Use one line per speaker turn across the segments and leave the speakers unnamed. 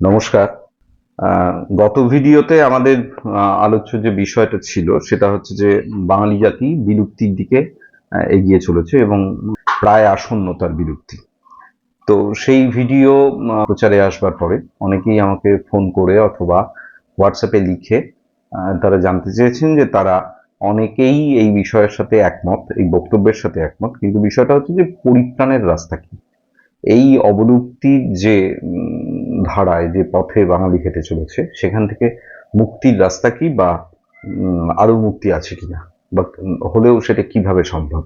নমস্কার। গত ভিডিওতে আমাদের আলোচ্য যে বিষয়টা ছিল, সেটা হচ্ছে যে বাঙালি জাতি বিলুপ্তির দিকে এগিয়ে চলেছে এবং প্রায় আসন্ন তার বিলুপ্তি। তো সেই ভিডিও প্রচারে আসবার পরে অনেকেই আমাকে ফোন করে অথবা হোয়াটসঅ্যাপে লিখে তারা জানতে চেয়েছেন যে তারা অনেকেই এই বিষয়ের সাথে একমত, এই বক্তব্যের সাথে একমত, কিন্তু বিষয়টা হচ্ছে যে পরিত্রাণের রাস্তা কি? এই অবলুপ্তির যে ধারায় যে পথে বাঙালি হেঁটে চলেছে সেখান থেকে মুক্তির রাস্তা কি বা উম, আরও মুক্তি আছে কিনা? বা হলেও সেটা কীভাবে সম্ভব?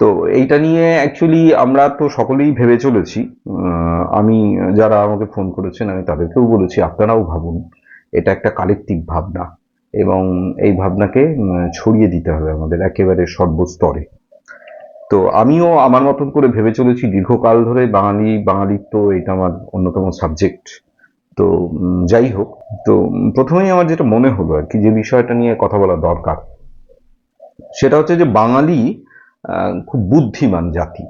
তো এইটা নিয়ে অ্যাকচুয়ালি আমরা তো সকলেই ভেবে চলেছি। আমি যারা আমাকে ফোন করেছেন আমি তাদেরকেও বলেছি আপনারাও ভাবুন এটা একটা কালেকটিভ ভাবনা। এবং এই ভাবনাকে ছড়িয়ে দিতে হবে আমাদের একেবারে সর্বস্তরে। তো আমিও আমার মতন করে ভেবে চলেছি দীর্ঘকাল ধরে বাঙালি বাঙালিত্ব এটা আমার অন্যতম সাবজেক্ট তো যাই হোক, তো, প্রথমেই আমার যেটা মনে হলো আর কি, যে বিষয়টা নিয়ে কথা বলা দরকার, সেটা হচ্ছে যে বাঙালি খুব বুদ্ধিমান জাতি।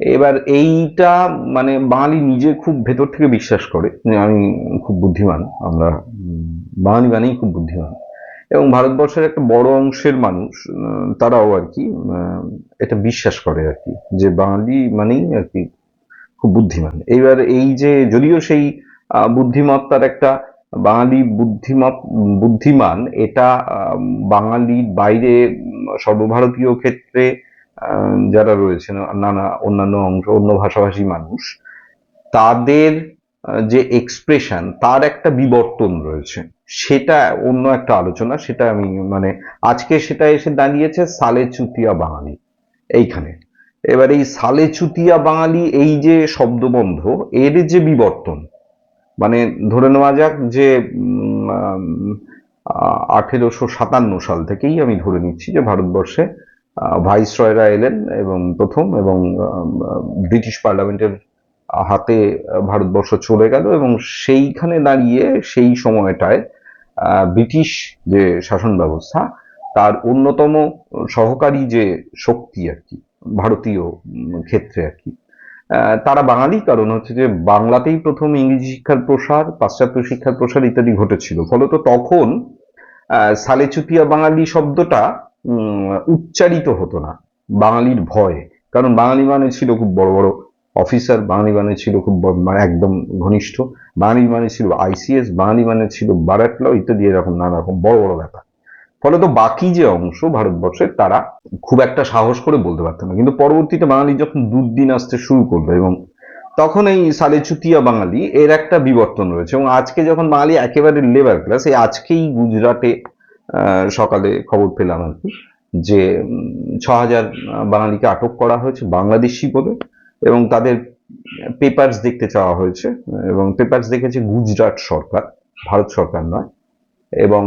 এবার এইটা মানে বাঙালি নিজে খুব ভেতর থেকে বিশ্বাস করে যে আমি খুব বুদ্ধিমান, আমরা বাঙালি মানেই খুব বুদ্ধিমান। এবং ভারতবর্ষের একটা বড় অংশের মানুষ তারাও আর কি এটা বিশ্বাস করে আর কি, যে বাঙালি মানেই আর কি খুব বুদ্ধিমান। এইবার এই যে, যদিও সেই বুদ্ধিমত্তার একটা বাঙালি বুদ্ধিমত, বুদ্ধিমান, এটা বাঙালির বাইরে, সর্বভারতীয় ক্ষেত্রে যারা রয়েছেন, নানা অন্যান্য অংশ, অন্য ভাষাভাষী মানুষ, তাদের যে এক্সপ্রেশন তার একটা বিবর্তন রয়েছে। সেটা অন্য একটা আলোচনা, সেটা আমি মানে আজকে সেটা এসে দাঁড়িয়েছে সালে চুতিয়া বাঙালি, এইখানে। এবার এই সালে চুতিয়া বাঙালি, এই যে শব্দবন্ধ, এর যে বিবর্তন মানে ধরে নেওয়া যাক যে আঠেরোশো সাতান্ন সাল থেকেই আমি ধরে নিচ্ছি যে ভারতবর্ষে ভাইসরয়রা এলেন এবং প্রথম এবং ব্রিটিশ পার্লামেন্টের হাতে ভারতবর্ষ চলে গেল এবং সেইখানে দাঁড়িয়ে সেই সময়টায় ব্রিটিশ যে শাসন ব্যবস্থা, তার অন্যতম সহকারী যে শক্তি আর কি, ভারতীয় ক্ষেত্রে আর কি তারা বাঙালি কারণ হচ্ছে যে বাংলাতেই প্রথম ইংরেজি শিক্ষার প্রসার, পাশ্চাত্য শিক্ষার প্রসার ইত্যাদি ঘটেছিল। ফলত তখন সালেচুতিয়া বাঙালি শব্দটা উচ্চারিত হতো না, বাঙালির ভয়ে। কারণ বাঙালি মানে ছিল খুব বড় বড় অফিসার, বাঙালি মানে ছিল খুব মানে একদম ঘনিষ্ঠ। বাঙালি মানে ছিল আইসিএস বাঙালি মানে ছিল বারাট ল, ইত্যাদি, এরকম নানা রকম বড় বড় ব্যাপার। ফলে তো বাকি যে অংশ ভারতবর্ষের, তারা খুব একটা সাহস করে বলতে পারতো না। কিন্তু পরবর্তীতে বাঙালি যখন দুর্দিন আসতে শুরু করল এবং তখন এই সালে চুতিয়া বাঙালি এর একটা বিবর্তন রয়েছে এবং আজকে যখন বাঙালি একেবারে লেবার ক্লাস এই আজকেই গুজরাটে সকালে খবর পেলাম আর কি যে ছ হাজার বাঙালিকে আটক করা হয়েছে বাংলাদেশি বলে এবং তাদের পেপারস দেখতে চাওয়া হয়েছে, এবং পেপারস দেখেছে গুজরাট সরকার, ভারত সরকার নয়, এবং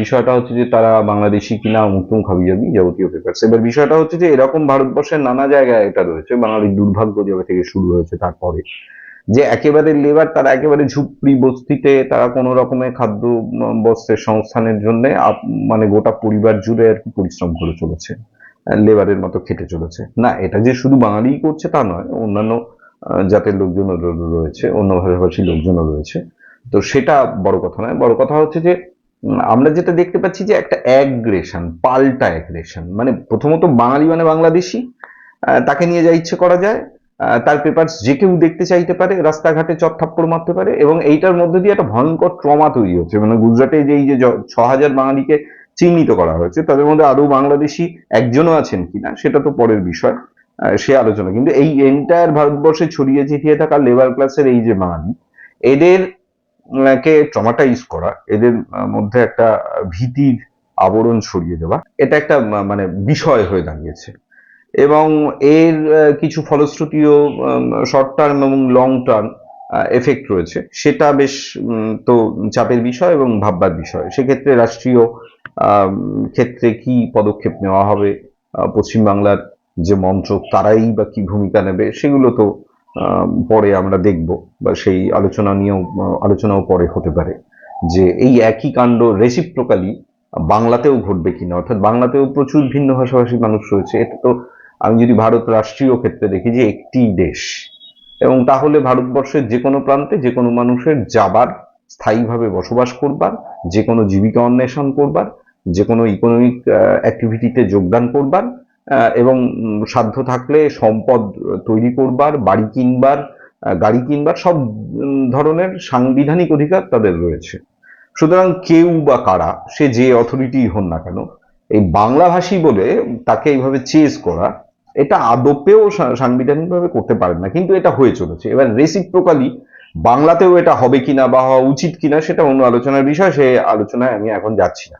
বিষয়টা হচ্ছে যে তারা বাংলাদেশি কিনা মুতুম খাবি যাবি যাবতীয় পেপারস এবার বিষয়টা হচ্ছে যে এরকম ভারতবর্ষের নানা জায়গায় এটা রয়েছে, বাঙালির দুর্ভাগ্য যেভাবে থেকে শুরু হয়েছে তারপরে, যে একেবারে লেবার তারা একেবারে ঝুপড়ি বস্তিতে তারা কোনো রকমের খাদ্য বস্ত্রের সংস্থানের জন্য মানে গোটা পরিবার জুড়ে আর কি পরিশ্রম করে চলেছে। লেবারের মতো খেটে চলেছে। না, এটা যে শুধু বাঙালিই করছে তা নয়, অন্যান্য জাতের লোকজনও র- রয়েছে, অন্য ভাষাভাষী লোকজনও রয়েছে। তো সেটা বড় কথা নয়, বড় কথা হচ্ছে যে আমরা যেটা দেখতে পাচ্ছি যে একটা অ্যাগ্রেশন পাল্টা অ্যাগ্রেশন মানে প্রথমত বাঙালি মানে বাংলাদেশি তাকে নিয়ে যা ইচ্ছে করা যায় তার পেপার যে কেউ দেখতে চাইতে পারে, রাস্তাঘাটে চত্থাপ্পড় মারতে পারে, এবং এইটার মধ্যে দিয়ে একটা ভয়ঙ্কর ট্রমা তৈরি হচ্ছে। মানে গুজরাটে যে এই যে ছ হাজার বাঙালিকে চিহ্নিত করা হয়েছে। তাদের মধ্যে আদৌ বাংলাদেশি একজনও আছেন কিনা, সেটা তো পরের বিষয়। সে আলোচনা। কিন্তু এই এন্টায়ার ভারতবর্ষে ছড়িয়ে ছিটিয়ে থাকা লেবার ক্লাসের এই যে বাঙালি এদের, কে ট্রমাটাইজ করা, এদের মধ্যে একটা ভীতির আবরণ ছড়িয়ে দেওয়া, এটা একটা মানে বিষয় হয়ে দাঁড়িয়েছে। এবং এর কিছু ফলশ্রুতিও শর্ট টার্ম এবং লং টার্ম এফেক্ট রয়েছে। সেটা বেশ তো চাপের বিষয় এবং ভাববার বিষয়। সেক্ষেত্রে রাষ্ট্রীয় ক্ষেত্রে কি পদক্ষেপ নেওয়া হবে? পশ্চিমবাংলার যে মন্ত্রক, তারাই বা কি ভূমিকা নেবে? সেগুলো তো পরে আমরা দেখব বা সেই আলোচনা নিয়েও আলোচনাও পরে হতে পারে যে এই একই কাণ্ড রেসিপ্রোকালি বাংলাতেও ঘটবে কিনা? অর্থাৎ বাংলাতেও প্রচুর ভিন্ন ভাষাভাষী মানুষ রয়েছে। এটা তো আমি যদি ভারত রাষ্ট্রীয় ক্ষেত্রে দেখি যে একটি দেশ, এবং তাহলে ভারতবর্ষের যে কোনো প্রান্তে যে কোনো মানুষের যাবার, স্থায়ীভাবে বসবাস করবার যে কোনো জীবিকা অন্বেষণ করবার, যে কোনো ইকোনমিক অ্যাক্টিভিটিতে যোগদান করবার এবং সাধ্য থাকলে সম্পদ তৈরি করবার, বাড়ি কিনবার গাড়ি কিনবার, সব ধরনের সাংবিধানিক অধিকার তাদের রয়েছে। সুতরাং কেউ বা কারা, সে যে অথরিটি হন না কেন, এই বাংলাভাষী বলে তাকে এইভাবে চেজ করা, এটা আদপেও সাংবিধানিকভাবে করতে পারেন না। কিন্তু এটা হয়ে চলেছে। এবার রেসিপ্রোকালি বাংলাতেও এটা হবে কিনা বা হওয়া উচিত কিনা সেটা অন্য আলোচনার বিষয়, সে আলোচনায় আমি এখন যাচ্ছি না।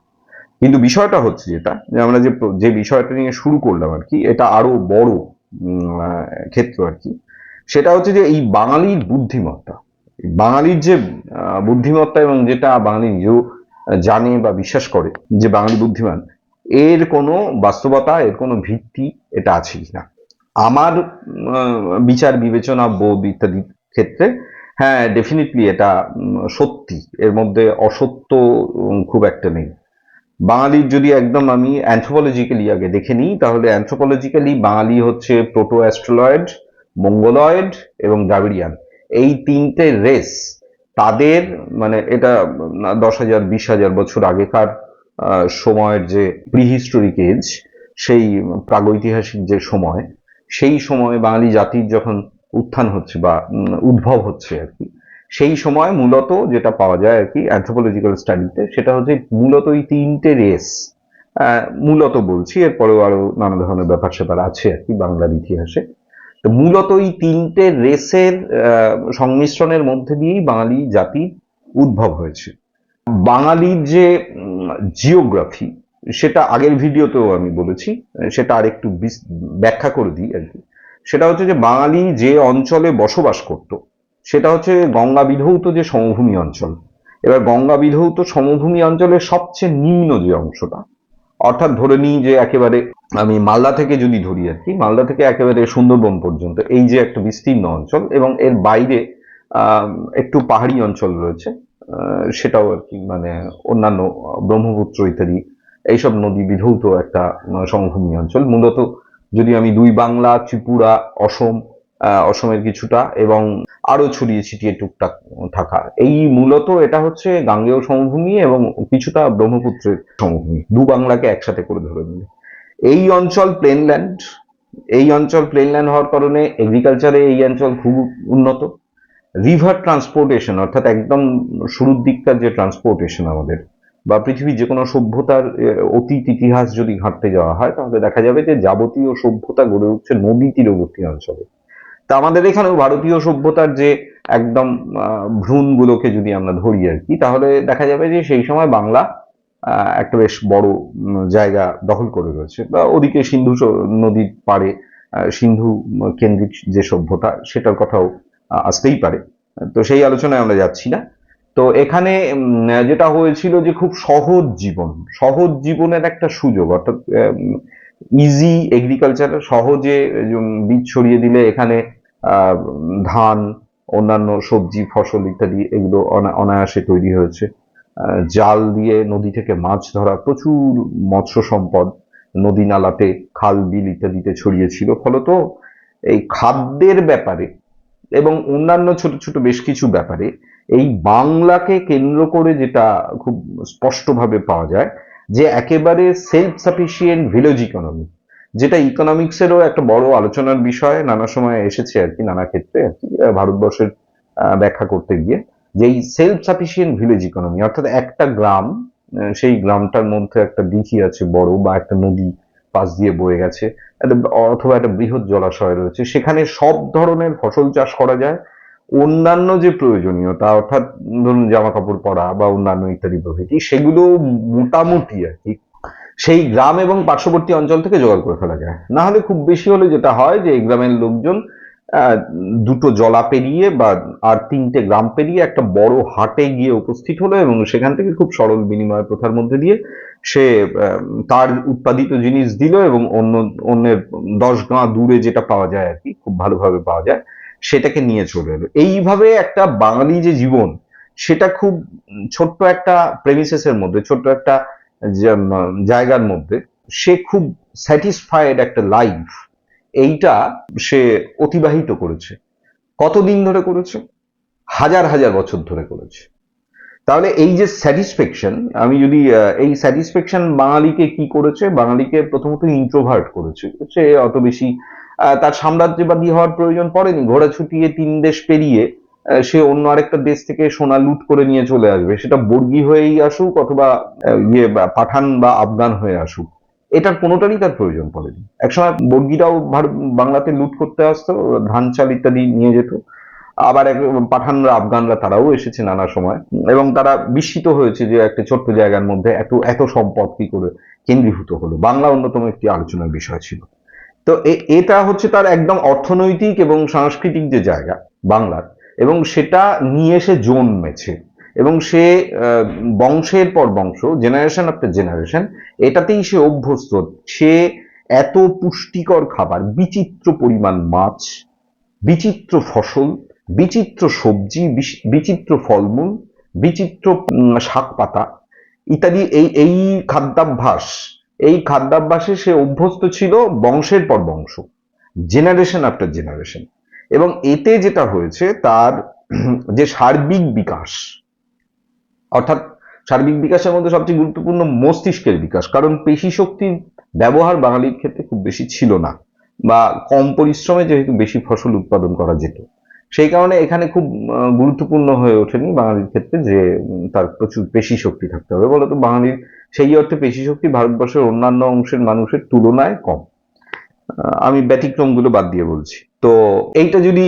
কিন্তু বিষয়টা হচ্ছে যেটা, যে আমরা যে যে বিষয়টা নিয়ে শুরু করলাম আর কি, এটা আরও বড় ক্ষেত্র আর কি, সেটা হচ্ছে যে এই বাঙালির বুদ্ধিমত্তা। বাঙালির যে বুদ্ধিমত্তা এবং যেটা বাঙালি নিজেও জানে বা বিশ্বাস করে যে বাঙালি বুদ্ধিমান, এর কোনো বাস্তবতা, এর কোনো ভিত্তি এটা আছে কিনা। আমার বিচার, বিবেচনা, বোধ ইত্যাদি ক্ষেত্রে হ্যাঁ ডেফিনেটলি এটা সত্যি। এর মধ্যে অসত্য খুব একটা নেই। বাঙালির যদি একদম আমি অ্যান্থ্রোপোলজিক্যালি আগে দেখে নিই, তাহলে অ্যান্থ্রোপোলজিক্যালি বাঙালি হচ্ছে প্রোটো অ্যাস্ট্রোলয়েড মঙ্গলয়েড এবং দ্রাবিড়িয়ান এই তিনটে রেস তাদের মানে এটা দশ হাজার, বিশ হাজার বছর আগেকার সময়ের যে প্রিহিস্টোরিক এজ সেই প্রাগৈতিহাসিক যে সময়, সেই সময়ে বাঙালি জাতির যখন উত্থান হচ্ছে বা উদ্ভব হচ্ছে আর কি। সেই সময় মূলত যেটা পাওয়া যায় আর কি অ্যান্থ্রোপোলজিক্যাল স্টাডিতে সেটা হচ্ছে মূলত এই তিনটে রেস মূলত বলছি, এরপরেও আরও নানা ধরনের ব্যাপার স্যাপার আছে আর কি বাংলার ইতিহাসে। তো মূলত এই তিনটে রেসের সংমিশ্রণের মধ্যে দিয়েই বাঙালি জাতির উদ্ভব হয়েছে। বাঙালির যে জিওগ্রাফি সেটা আগের ভিডিওতেও আমি বলেছি, সেটা আরেকটু ব্যাখ্যা করে দিই আর কি। সেটা হচ্ছে যে বাঙালি যে অঞ্চলে বসবাস করত, সেটা হচ্ছে গঙ্গা বিধৌত যে সমভূমি অঞ্চল। এবার গঙ্গা বিধৌত সমভূমি অঞ্চলের সবচেয়ে নিম্ন যে অংশটা, অর্থাৎ ধরে নিই যে একেবারে আমি মালদা থেকে যদি ধরি আর কি, মালদা থেকে একেবারে সুন্দরবন পর্যন্ত, এই যে একটা বিস্তীর্ণ অঞ্চল এবং এর বাইরে একটু পাহাড়ি অঞ্চল রয়েছে সেটাও আর কি মানে অন্যান্য ব্রহ্মপুত্র, ইত্যাদি, এইসব নদী বিধৌত একটা সমভূমি অঞ্চল। মূলত যদি আমি দুই বাংলা, ত্রিপুরা, অসম অসমের কিছুটা এবং আরও ছড়িয়ে ছিটিয়ে টুকটাক থাকা এই মূলত এটা হচ্ছে গাঙ্গেয় সমভূমি এবং কিছুটা ব্রহ্মপুত্রের সমভূমি। দু বাংলাকে একসাথে করে ধরে নিলে। এই অঞ্চল প্লেনল্যান্ড এই অঞ্চল প্লেনল্যান্ড হওয়ার কারণে এগ্রিকালচারে এই অঞ্চল খুব উন্নত। রিভার ট্রান্সপোর্টেশন অর্থাৎ একদম শুরুর দিককার যে ট্রান্সপোর্টেশন আমাদের বা পৃথিবীর যে কোনো সভ্যতার অতীত ইতিহাস যদি ঘাঁটতে যাওয়া হয়, তাহলে দেখা যাবে যে যাবতীয় সভ্যতা গড়ে উঠছে নদী তীরবর্তী অঞ্চলে। তা আমাদের এখানেও ভারতীয় সভ্যতার যে একদম ভ্রূণ গুলোকে যদি আমরা ধরি আর কি, তাহলে দেখা যাবে যে সেই সময় বাংলা একটা বেশ বড় জায়গা দখল করে রয়েছে। বা ওদিকে সিন্ধু নদীর পাড়ে সিন্ধু কেন্দ্রিক যে সভ্যতা, সেটার কথাও আসতেই পারে। তো সেই আলোচনায় আমরা যাচ্ছি না। তো এখানে যেটা হয়েছিল যে খুব সহজ জীবন, সহজ জীবনের একটা সুযোগ, অর্থাৎ ইজি এগ্রিকালচার সহজে বীজ ছড়িয়ে দিলে এখানে ধান, অন্যান্য সবজি, ফসল ইত্যাদি এগুলো অনা- অনায়াসে তৈরি হয়েছে। জাল দিয়ে নদী থেকে মাছ ধরা, প্রচুর মৎস্য সম্পদ নদী নালাতে খাল বিল ইত্যাদিতে ছড়িয়েছিল ফলত এই খাদ্যের ব্যাপারে এবং অন্যান্য ছোট ছোট বেশ কিছু ব্যাপারে এই বাংলাকে কেন্দ্র করে যেটা খুব স্পষ্টভাবে পাওয়া যায় যে একেবারে সেলফ সাফিসিয়েন্ট ভিলেজ ইকোনমি যেটা ইকোনমিক্সেরও একটা বড় আলোচনার বিষয়। নানা সময় এসেছে আর কি, নানা ক্ষেত্রে আর কি ভারতবর্ষের ব্যাখ্যা করতে গিয়ে যে এই সেলফ সাফিসিয়েন্ট ভিলেজ ইকোনমি অর্থাৎ একটা গ্রাম সেই গ্রামটার মধ্যে একটা দিঘি আছে বড় বা একটা নদী পাশ দিয়ে বয়ে গেছে। অথবা একটা বৃহৎ জলাশয় রয়েছে। সেখানে সব ধরনের ফসল চাষ করা যায়। অন্যান্য যে প্রয়োজনীয়তা অর্থাৎ ধরুন জামা কাপড় পরা বা অন্যান্য ইত্যাদি প্রভৃতি, সেগুলো মোটামুটি আর কি সেই গ্রাম এবং পার্শ্ববর্তী অঞ্চল থেকে জোগাড় করে ফেলা যায়। না হলে খুব বেশি হলে যেটা হয় যে এই গ্রামের লোকজন দুটো জলা পেরিয়ে বা আর তিনটে গ্রাম পেরিয়ে একটা বড় হাটে গিয়ে উপস্থিত হলো এবং সেখান থেকে খুব সরল বিনিময় প্রথার মধ্যে দিয়ে সে তার উৎপাদিত জিনিস দিল এবং অন্য, অন্যের দশ গাঁ দূরে যেটা পাওয়া যায় আর কি, খুব ভালোভাবে পাওয়া যায়, সেটাকে নিয়ে চলে এলো। এইভাবে একটা বাঙালি যে জীবন, সেটা খুব ছোট্ট একটা প্রেমিসেসের মধ্যে, ছোট্ট একটা জায়গার মধ্যে, সে খুব স্যাটিসফাইড একটা লাইফ এইটা সে অতিবাহিত করেছে। কতদিন ধরে করেছে? হাজার হাজার বছর ধরে করেছে। তাহলে এই যে স্যাটিসফ্যাকশন আমি যদি এই স্যাটিসফ্যাকশন বাঙালিকে কি করেছে? বাঙালিকে প্রথমত ইন্ট্রোভার্ট করেছে। সে অত বেশি তার সাম্রাজ্যবাদী হওয়ার প্রয়োজন পড়েনি। ঘোড়া ছুটিয়ে তিন দেশ পেরিয়ে সে অন্য আরেকটা দেশ থেকে সোনা লুট করে নিয়ে চলে আসবে। সেটা বর্গি হয়েই আসুক অথবা ইয়ে পাঠান বা আফগান হয়ে আসুক। এটার কোনোটারই তার প্রয়োজন পড়েনি। একসময় বর্গিরাও ভারত, বাংলাতে লুট করতে আসতো, ধান চাল ইত্যাদি নিয়ে যেত। আবার এক পাঠানরা, আফগানরা তারাও এসেছে নানা সময়। এবং তারা বিস্মিত হয়েছে যে একটা ছোট্ট জায়গার মধ্যে এত এত সম্পদ কি করে কেন্দ্রীভূত হলো। বাংলা অন্যতম একটি আলোচনার বিষয় ছিল। তো এটা হচ্ছে তার একদম অর্থনৈতিক এবং সাংস্কৃতিক যে জায়গা বাংলার, এবং সেটা নিয়ে এসে জন্মেছে। এবং সে বংশের পর বংশ জেনারেশন আফটার জেনারেশন এটাতেই সে অভ্যস্ত। সে এত পুষ্টিকর খাবার, বিচিত্র পরিমাণ মাছ, বিচিত্র ফসল, বিচিত্র সবজি বিচিত্র ফলমূল, বিচিত্র শাক পাতা ইত্যাদি, এই এই খাদ্যাভ্যাস, এই খাদ্যাভ্যাসে সে অভ্যস্ত ছিল বংশের পর বংশ জেনারেশন আফটার জেনারেশন এবং এতে যেটা হয়েছে, তার যে সার্বিক বিকাশ অর্থাৎ সার্বিক বিকাশের মধ্যে সবচেয়ে গুরুত্বপূর্ণ মস্তিষ্কের বিকাশ। কারণ পেশি শক্তির ব্যবহার বাঙালির ক্ষেত্রে খুব বেশি ছিল না, বা কম পরিশ্রমে যেহেতু বেশি ফসল উৎপাদন করা যেত। সেই কারণে এখানে খুব গুরুত্বপূর্ণ হয়ে ওঠেনি বাঙালির ক্ষেত্রে যে তার প্রচুর পেশি শক্তি থাকতে হবে। বলতো বাঙালির সেই অর্থে পেশি শক্তি ভারতবর্ষের অন্যান্য অংশের মানুষের তুলনায় কম। আমি ব্যতিক্রমগুলো বাদ দিয়ে বলছি। তো এইটা যদি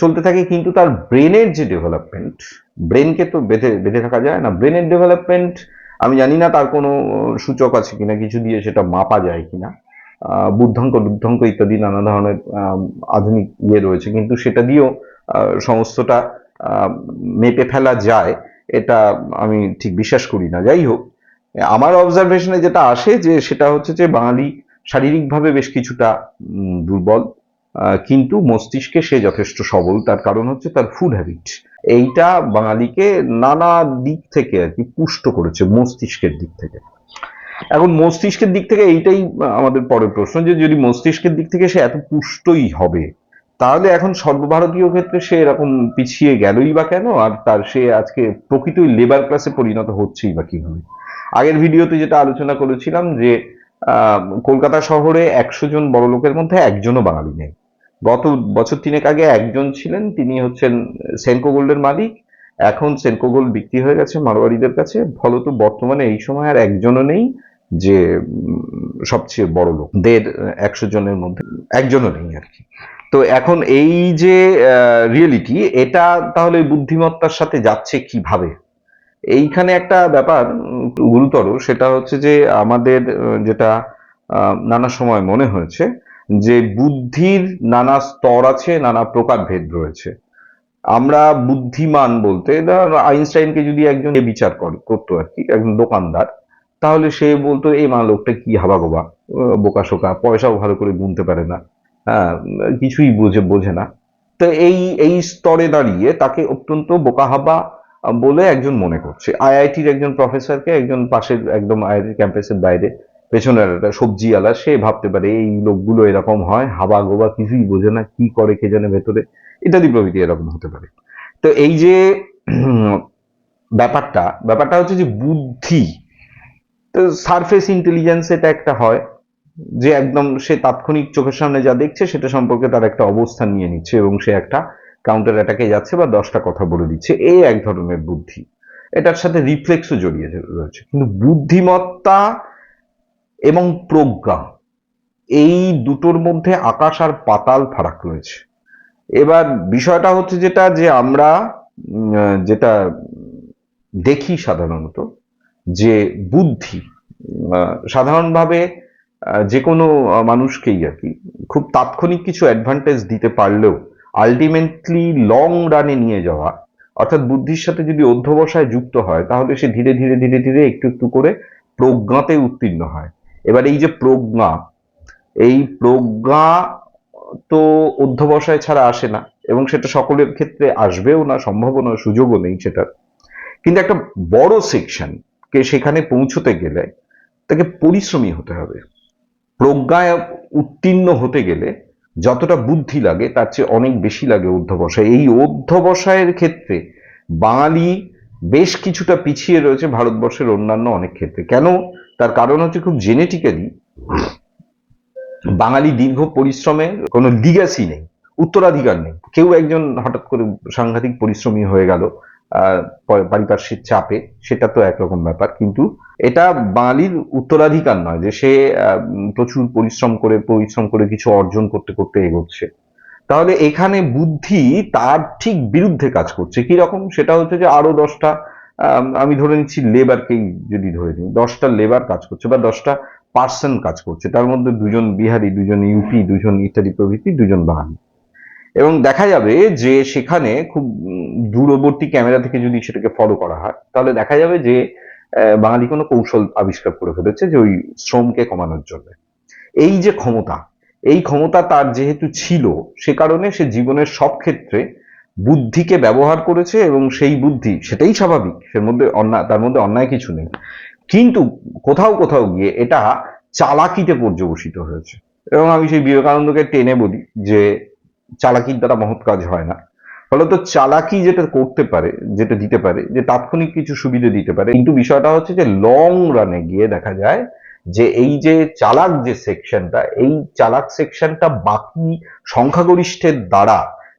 চলতে থাকে, কিন্তু তার ব্রেনের যে ডেভেলপমেন্ট ব্রেনকে তো বেঁধে বেঁধে থাকা যায় না। ব্রেনের ডেভেলপমেন্ট আমি জানি না তার কোনো সূচক আছে কিনা, কিছু দিয়ে সেটা মাপা যায় কিনা। বুদ্ধাঙ্ক, দুগ্ধাঙ্ক ইত্যাদি নানা ধরনের আধুনিক ইয়ে রয়েছে, কিন্তু সেটা দিয়েও সমস্তটা মেপে ফেলা যায়, এটা আমি ঠিক বিশ্বাস করি না। যাই হোক, আমার অবজারভেশনে যেটা আসে যে, সেটা হচ্ছে যে বাঙালি শারীরিকভাবে বেশ কিছুটা দুর্বল কিন্তু মস্তিষ্কে সে যথেষ্ট সবল। তার কারণ হচ্ছে তার ফুড হ্যাবিট এইটা বাঙালিকে নানা দিক থেকে আর কি পুষ্ট করেছে, মস্তিষ্কের দিক থেকে। এখন মস্তিষ্কের দিক থেকে এইটাই আমাদের পরের প্রশ্ন যে যদি মস্তিষ্কের দিক থেকে সে এত পুষ্টই হবে, তাহলে এখন সর্বভারতীয় ক্ষেত্রে সে এরকম পিছিয়ে গেলই বা কেন? আর তার সে আজকে প্রকৃতই লেবার ক্লাসে পরিণত হচ্ছেই বা কীভাবে? আগের ভিডিওতে যেটা আলোচনা করেছিলাম যে কলকাতা শহরে একশো জন বড় লোকের মধ্যে একজনও বাঙালি নেই। গত বছর তিনেক আগে একজন ছিলেন, তিনি হচ্ছেন সেনকো গোল্ডের মালিক। এখন সেনকো গোল্ড বিক্রি হয়ে গেছে মারোয়ারিদের কাছে। ফলত বর্তমানে এই সময় আর একজনও নেই যে সবচেয়ে বড় লোক। দের একশো জনের মধ্যে একজনও নেই আর কি। তো এখন এই যে রিয়েলিটি এটা তাহলে বুদ্ধিমত্তার সাথে যাচ্ছে কীভাবে? এইখানে একটা ব্যাপার গুরুতর, সেটা হচ্ছে যে আমাদের যেটা নানা সময় মনে হয়েছে যে বুদ্ধির নানা স্তর আছে, নানা প্রকারভেদ রয়েছে। আমরা বুদ্ধিমান বলতে আইনস্টাইনকে যদি একজন বিচার কর- করতো আর কি, একজন দোকানদার, তাহলে সে বলতো এই মা লোকটা কি হাবা গোবা বোকা শোকা পয়সাও ভালো করে গুনতে পারে না হ্যাঁ কিছুই বোঝে বোঝে না। তো এই এই স্তরে দাঁড়িয়ে তাকে অত্যন্ত বোকা হাবা বলে একজন মনে করছে। আইআইটির একজন প্রফেসরকে একজন পাশের একদম আইআইটি ক্যাম্পাসের বাইরে পেছনের একটা সবজি আলা সে ভাবতে পারে এই লোকগুলো এরকম হয়, হাবা গোবা কিছুই বোঝে না, কি করে কে জানে ভেতরে, ইত্যাদি প্রভৃতি এরকম হতে পারে। তো এই যে ব্যাপারটা ব্যাপারটা হচ্ছে যে বুদ্ধি, তো সারফেস ইন্টেলিজেন্স এটা একটা হয়, যে একদম সে তাৎক্ষণিক চোখের সামনে যা দেখছে সেটা সম্পর্কে তার একটা অবস্থান নিয়ে নিচ্ছে এবং সে একটা কাউন্টার অ্যাটাকে যাচ্ছে বা দশটা কথা বলে দিচ্ছে, এই এক ধরনের বুদ্ধি। এটার সাথে রিফ্লেক্সও জড়িয়ে রয়েছে। কিন্তু বুদ্ধিমত্তা এবং প্রজ্ঞা, এই দুটোর মধ্যে আকাশ আর পাতাল ফারাক রয়েছে। এবার বিষয়টা হচ্ছে যেটা যে আমরা যেটা দেখি সাধারণত, যে বুদ্ধি সাধারণভাবে যে কোনো মানুষকেই আর কি, খুব তাৎক্ষণিক কিছু অ্যাডভান্টেজ দিতে পারলেও আলটিমেটলি লং রানে নিয়ে যাওয়া। অর্থাৎ বুদ্ধির সাথে যদি অধ্যবসায় যুক্ত হয়, তাহলে সে ধীরে ধীরে ধীরে ধীরে একটু একটু করে প্রজ্ঞাতে উত্তীর্ণ হয়। এবার এই যে প্রজ্ঞা, এই প্রজ্ঞা তো অধ্যবসায় ছাড়া আসে না, এবং সেটা সকলের ক্ষেত্রে আসবেও না, সম্ভাবও না, সুযোগও নেই সেটার। কিন্তু একটা বড় সেকশন কে সেখানে পৌঁছতে গেলে তাকে পরিশ্রমী হতে হবে। প্রজ্ঞায় উত্তীর্ণ হতে গেলে যতটা বুদ্ধি লাগে, তার চেয়ে অনেক বেশি লাগে অধ্যবসায় এই অধ্যবসায়ের ক্ষেত্রে বাঙালি বেশ কিছুটা পিছিয়ে রয়েছে ভারতবর্ষের অন্যান্য অনেক ক্ষেত্রে। কেন? তার কারণ হচ্ছে খুব জেনেটিক্যালি বাঙালি দীর্ঘ পরিশ্রমের কোনো লিগাসি নেই, উত্তরাধিকার নেই। কেউ একজন হঠাৎ করে সাংঘাতিক পরিশ্রমী হয়ে গেল পারিপার্শ্বিক চাপে সেটা তো একরকম ব্যাপার। কিন্তু এটা বাঙালির উত্তরাধিকার নয় যে সে প্রচুর পরিশ্রম করে পরিশ্রম করে কিছু অর্জন করতে করতে এগোচ্ছে। তাহলে এখানে বুদ্ধি তার ঠিক বিরুদ্ধে কাজ করছে। কি রকম সেটা হচ্ছে যে আরও দশটা আম, ধরে নিচ্ছি লেবারকেই যদি ধরে নিই দশটা লেবার কাজ করছে বা দশটা পার্সন কাজ করছে। তার মধ্যে দুজন বিহারি দুজন ইউপি দুজন ইত্যাদি প্রভৃতি দুজন বাঙালি। এবং দেখা যাবে যে সেখানে খুব দূরবর্তী ক্যামেরা থেকে যদি সেটাকে ফলো করা হয়, তাহলে দেখা যাবে যে বাঙালি কোনো কৌশল আবিষ্কার করে ফেলেছে যে ওই শ্রমকে কমানোর জন্য। এই যে ক্ষমতা, এই ক্ষমতা তার যেহেতু ছিল, সে কারণে সে জীবনের সব ক্ষেত্রে বুদ্ধিকে ব্যবহার করেছে এবং সেই বুদ্ধি, সেটাই স্বাভাবিক, সের মধ্যে অন্যায় তার মধ্যে অন্যায় কিছু নেই। কিন্তু কোথাও কোথাও গিয়ে এটা চালাকিতে পর্যবসিত হয়েছে। এবং আমি সেই বিবেকানন্দকে টেনে বলি যে চালাকির দ্বারা মহৎ কাজ হয় না। ফলত চালাকি যেটা করতে পারে, যেটা দিতে পারে, যে তাৎক্ষণিক কিছু সুবিধা দিতে পারে, কিন্তু বিষয়টা হচ্ছে যে লং রানে গিয়ে দেখা যায় যে এই যে চালাক যে সেকশনটা এই চালাক সেকশনটা বাকি সংখ্যাগরিষ্ঠের দ্বারা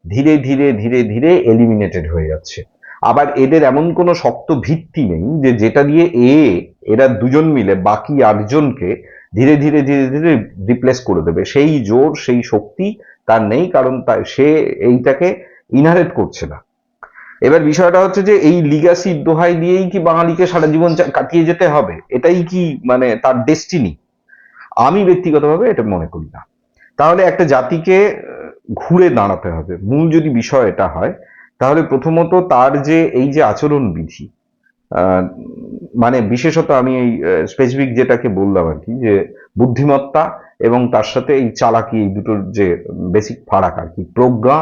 ধীরে ধীরে ধীরে ধীরে এলিমিনেটেড হয়ে যাচ্ছে। আবার এদের এমন কোনো শক্ত ভিত্তি নেই যে যেটা দিয়ে এ এরা দুজন মিলে বাকি আটজনকে ধীরে ধীরে ধীরে ধীরে রিপ্লেস করে দেবে। সেই জোর, সেই শক্তি তার নেই, কারণ তা, সে এইটাকে ইনহারেট করছে না। এবার বিষয়টা হচ্ছে যে, এই লিগাসির দোহাই দিয়েই কি বাঙালিকে সারা জীবন কাটিয়ে যেতে হবে? এটাই কি মানে তার ডেস্টিনি আমি ব্যক্তিগতভাবে এটা মনে করি না। তাহলে একটা জাতিকে ঘুরে দাঁড়াতে হবে। মূল যদি বিষয় এটা হয়, তাহলে প্রথমত তার যে এই যে আচরণ বিধি মানে বিশেষত আমি এই স্পেসিফিক যেটাকে বললাম আর কি, যে বুদ্ধিমত্তা এবং তার সাথে এই চালাকি, এই দুটোর যে বেসিক ফারাক আর কি, প্রজ্ঞা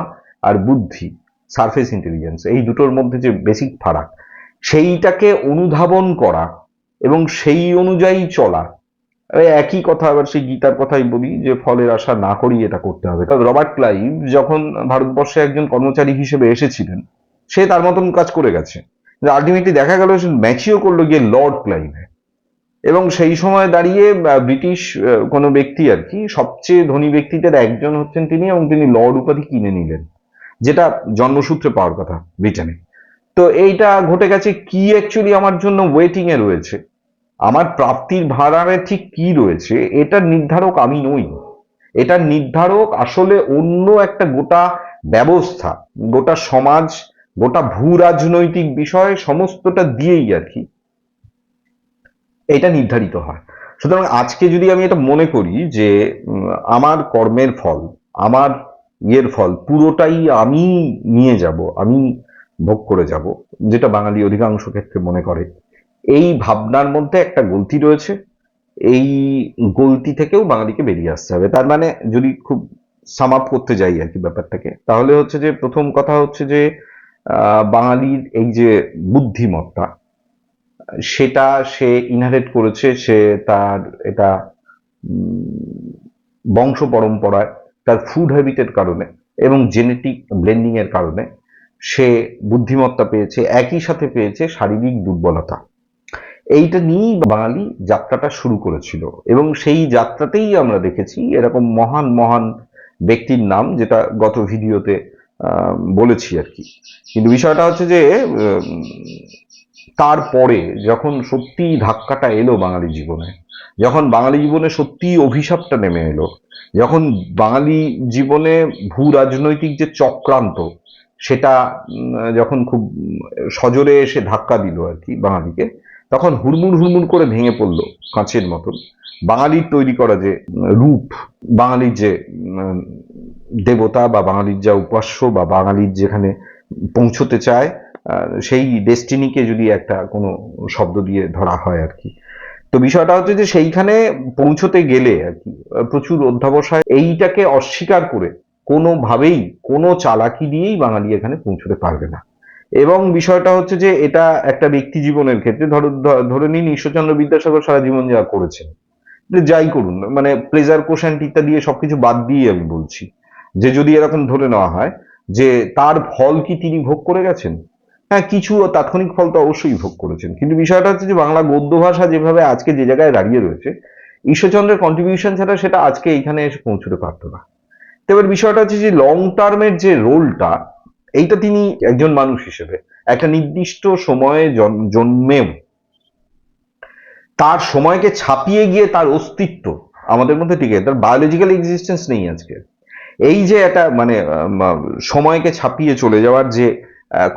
আর বুদ্ধি সারফেস ইন্টেলিজেন্স এই দুটোর মধ্যে যে বেসিক ফারাক, সেইটাকে অনুধাবন করা এবং সেই অনুযায়ী চলা। একই কথা আবার সেই গীতার কথাই বলি যে ফলের আশা না করি এটা করতে হবে। রবার্ট ক্লাইভ যখন ভারতবর্ষে একজন কর্মচারী হিসেবে এসেছিলেন, সে তার মতন কাজ করে গেছে। আলটিমেটলি দেখা গেল, সে ম্যাচিও করল গিয়ে লর্ড ক্লাইভে। এবং সেই সময় দাঁড়িয়ে ব্রিটিশ কোনো ব্যক্তি আর কি, সবচেয়ে ধনী ব্যক্তিদের একজন হচ্ছেন তিনি এবং তিনি লর্ড উপাধি কিনে নিলেন, যেটা জন্মসূত্রে পাওয়ার কথা ব্রিটেনে। তো এইটা ঘটে গেছে কি অ্যাকচুয়ালি আমার জন্য ওয়েটিং এ রয়েছে? আমার প্রাপ্তির ভাড়ারে ঠিক কি রয়েছে? এটার নির্ধারক আমি নই। এটার নির্ধারক আসলে অন্য একটা গোটা ব্যবস্থা, গোটা সমাজ, গোটা ভূ রাজনৈতিক বিষয়, সমস্তটা দিয়েই আর কি। এটা নির্ধারিত হয়। সুতরাং আজকে যদি আমি এটা মনে করি যে আমার কর্মের ফল, আমার ইয়ের ফল পুরোটাই আমি নিয়ে যাব, আমি ভোগ করে যাব, যেটা বাঙালি অধিকাংশ ক্ষেত্রে মনে করে, এই ভাবনার মধ্যে একটা গলতি রয়েছে, এই গলতি থেকেও বাঙালিকে বেরিয়ে আসতে হবে। তার মানে যদি খুব সাম আপ করতে যাই আর কি ব্যাপারটাকে, তাহলে হচ্ছে যে প্রথম কথা হচ্ছে যে বাঙালির এই যে বুদ্ধিমত্তা সেটা সে ইনহারেট করেছে, সে তার এটা বংশ পরম্পরায়, তার ফুড হ্যাবিটের কারণে এবং জেনেটিক ব্লেন্ডিং এর কারণে সে বুদ্ধিমত্তা পেয়েছে, একই সাথে পেয়েছে শারীরিক দুর্বলতা। এইটা নিয়েই বাঙালি যাত্রাটা শুরু করেছিল এবং সেই যাত্রাতেই আমরা দেখেছি এরকম মহান মহান ব্যক্তির নাম যেটা গত ভিডিওতে বলেছি আর কি। কিন্তু বিষয়টা হচ্ছে যে তারপরে যখন সত্যি ধাক্কাটা এলো বাঙালি জীবনে, যখন বাঙালি জীবনে সত্যি অভিশাপটা নেমে এলো, যখন বাঙালি জীবনে ভূ রাজনৈতিক যে চক্রান্ত, সেটা যখন খুব সজোরে এসে ধাক্কা দিল আর কি বাঙালিকে, তখন হুড়মুড় হুড়মুড় করে ভেঙে পড়ল কাঁচের মতন। বাঙালির তৈরি করা যে রূপ, বাঙালির যে দেবতা বা বাঙালির যা উপাস্য বা বাঙালির যেখানে পৌঁছতে চায় সেই ডেস্টিনিকে যদি একটা কোনো শব্দ দিয়ে ধরা হয় আর কি। তো বিষয়টা হচ্ছে যে সেইখানে পৌঁছতে গেলে আর কি, প্রচুর অধ্যাবসায়, এইটাকে অস্বীকার করে কোনোভাবেই, কোনো চালাকি দিয়েই বাঙালি এখানে পৌঁছতে পারবে না। এবং বিষয়টা হচ্ছে যে এটা একটা ব্যক্তি জীবনের ক্ষেত্রে, ধরো ধরে নিন ঈশ্বরচন্দ্র বিদ্যাসাগর সারা জীবন যা করেছেন, যাই করুন মানে প্লেজার কোশান্ট ইত্যাদি সবকিছু বাদ দিয়ে আমি বলছি। যে যদি এরকম ধরে নেওয়া হয় যে তার ফল কি তিনি ভোগ করে গেছেন? হ্যাঁ কিছু তাৎক্ষণিক ফল তো অবশ্যই ভোগ করেছেন। কিন্তু বিষয়টা হচ্ছে যে বাংলা গদ্য ভাষা যেভাবে আজকে যে জায়গায় দাঁড়িয়ে রয়েছে, ঈশ্বরচন্দ্রের কন্ট্রিবিউশন ছাড়া সেটা আজকে এইখানে এসে পৌঁছতে পারতো না। এবার বিষয়টা হচ্ছে যে লং টার্মের যে রোলটা এইটা তিনি একজন মানুষ হিসেবে একটা নির্দিষ্ট সময়ে জন্মেও তার সময়কে ছাপিয়ে গিয়ে তার অস্তিত্ব আমাদের মধ্যে টিকে তার বায়োলজিক্যাল এক্সিস্টেন্স নেই আজকে। এই যে একটা মানে সময়কে ছাপিয়ে চলে যাওয়ার যে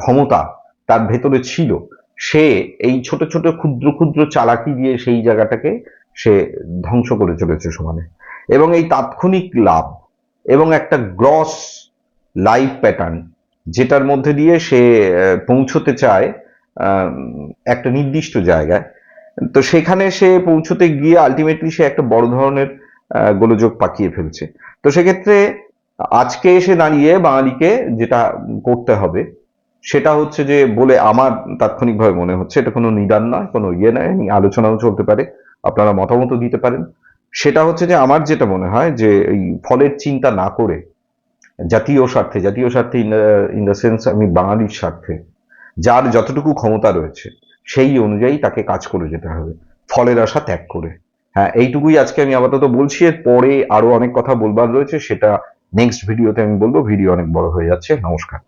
ক্ষমতা তার ভেতরে ছিল। সে এই ছোট ছোট ক্ষুদ্র ক্ষুদ্র চালাকি দিয়ে সেই জায়গাটাকে সে ধ্বংস করে চলেছে সমানে। এবং এই তাৎক্ষণিক লাভ এবং একটা গ্রস লাইফ প্যাটার্ন যেটার মধ্যে দিয়ে সে পৌঁছতে চায় একটা নির্দিষ্ট জায়গায়। তো সেখানে সে পৌঁছতে গিয়ে আলটিমেটলি সে একটা বড় ধরনের গোলযোগ পাকিয়ে ফেলছে। তো সেক্ষেত্রে আজকে এসে দাঁড়িয়ে বাঙালিকে যেটা করতে হবে সেটা হচ্ছে যে বলে আমার তাৎক্ষণিকভাবে মনে হচ্ছে, এটা কোনো নিদান নয়, কোনো ইয়ে নয় আলোচনাও চলতে পারে, আপনারা মতামত দিতে পারেন। সেটা হচ্ছে যে আমার যেটা মনে হয় যে এই ফলের চিন্তা না করে, জাতীয় স্বার্থে জাতীয় স্বার্থে ইন দ্য সেন্স আমি বাঙালির স্বার্থে, যার যতটুকু ক্ষমতা রয়েছে, সেই অনুযায়ী তাকে কাজ করে যেতে হবে, ফলের আশা ত্যাগ করে। হ্যাঁ এইটুকুই আজকে আমি আপাতত বলছি, এর পরে আরও অনেক কথা বলবার রয়েছে, সেটা নেক্সট ভিডিওতে আমি বলব ভিডিও অনেক বড় হয়ে যাচ্ছে, নমস্কার।